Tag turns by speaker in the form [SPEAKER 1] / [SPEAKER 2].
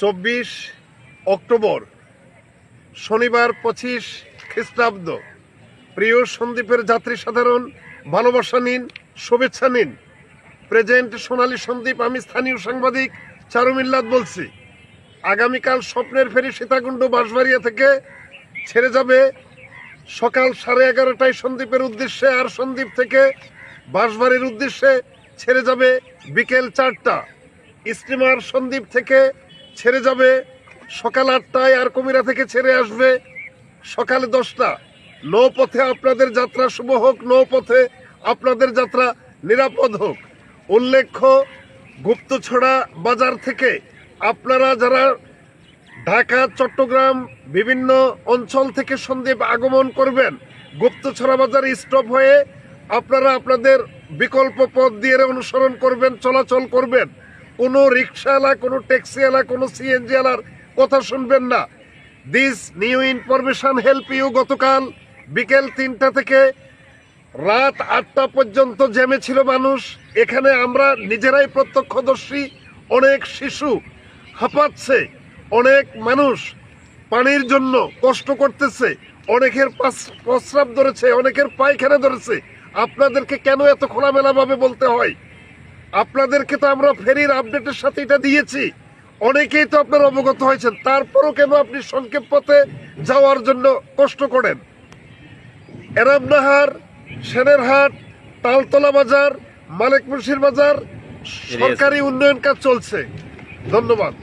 [SPEAKER 1] চব্বিশ অক্টোবর, শনিবার পঁচিশ খ্রিস্টাব্দ। প্রিয় সন্দীপের যাত্রী সাধারণ, ভালোবাসা নিন, শুভেচ্ছা নিন। প্রেজেন্ট সোনালী সন্দীপ, আমি স্থানীয় সাংবাদিক চারুমিল্লাত বলছি। আগামীকাল স্বপ্নের ফেরি সীতাকুণ্ড বাঁশবাড়িয়া থেকে ছেড়ে যাবে। সকাল সাড়ে এগারোটায় সন্দীপের উদ্দেশ্যে আর সন্দীপ থেকে বাঁশবাড়ির উদ্দেশ্যে ছেড়ে যাবে বিকেল চারটা। স্টিমার সন্দীপ থেকে ছেড়ে যাবে। সকাল আটটায় আর কুমিরা থেকে ছেড়ে আসবে। সকালে দশটা। নৌপথে আপনাদের যাত্রা শুভ হোক, নৌপথে আপনাদের যাত্রা নিরাপদ হোক। উল্লেখ্য, গুপ্তছড়া বাজার থেকে আপনারা যারা ঢাকা, চট্টগ্রাম, বিভিন্ন অঞ্চল থেকে সন্দীপ আগমন করবেন, গুপ্তছড়া বাজার স্টপ হয়ে আপনারা আপনাদের বিকল্প পথ দিয়ে অনুসরণ করবেন, চলাচল করবেন। কোনো রিক্সাওয়ালা কোনো ট্যাক্সিওয়ালা, কোনো সিএনজি ওয়ালার কথা শুনবেন না। This new information help you গতকাল বিকেল তিনটা থেকে রাত আটটা পর্যন্ত জ্যামে ছিল মানুষ। এখানে আমরা নিজেরাই প্রত্যক্ষদর্শী, অনেক শিশু হাঁপাচ্ছে, অনেক মানুষ পানির জন্য কষ্ট করতেছে, অনেকের প্রস্রাব ধরেছে, অনেকের পায়খানা ধরেছে। আপনাদেরকে কেন এত খোলামেলাভাবে বলতে হয়? আপনাদেরকে তো আমরা ফেরির আপডেটের সাথে এটা দিয়েছি। অনেকেই তো আপনার অবগত হয়েছেন। তারপরও কেন আপনি সংক্ষেপ পথে যাওয়ার জন্য কষ্ট করেন? এরামনাহার সেনেরহাট তালতলা বাজার মালিক মুন্সির বাজার সরকারি উন্নয়ন কাজ চলছে। ধন্যবাদ।